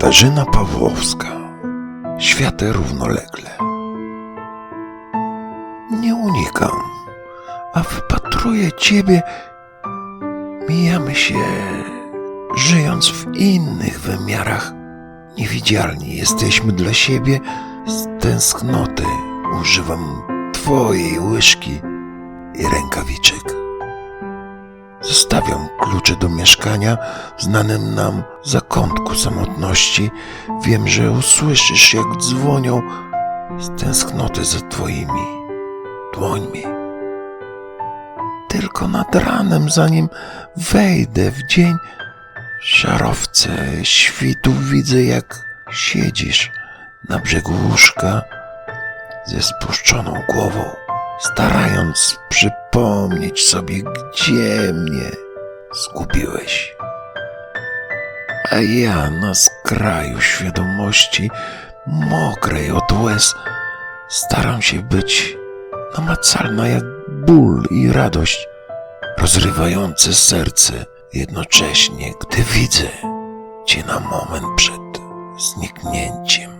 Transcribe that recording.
Katarzyna Pawłowska. Światy równolegle. Nie unikam, a wypatruję ciebie. Mijamy się, żyjąc w innych wymiarach. Niewidzialni jesteśmy dla siebie z tęsknoty. Używam twojej łyżki i rękawiczek. Zostawiam klucze do mieszkania w znanym nam zakątku samotności. Wiem, że usłyszysz, jak dzwonią z tęsknoty za twoimi dłońmi. Tylko nad ranem, zanim wejdę w dzień, w szarowce świtu widzę, jak siedzisz na brzegu łóżka ze spuszczoną głową, starając przypomnieć sobie, gdzie mnie zgubiłeś. A ja na skraju świadomości, mokrej od łez, staram się być namacalna jak ból i radość, rozrywające serce jednocześnie, gdy widzę cię na moment przed zniknięciem.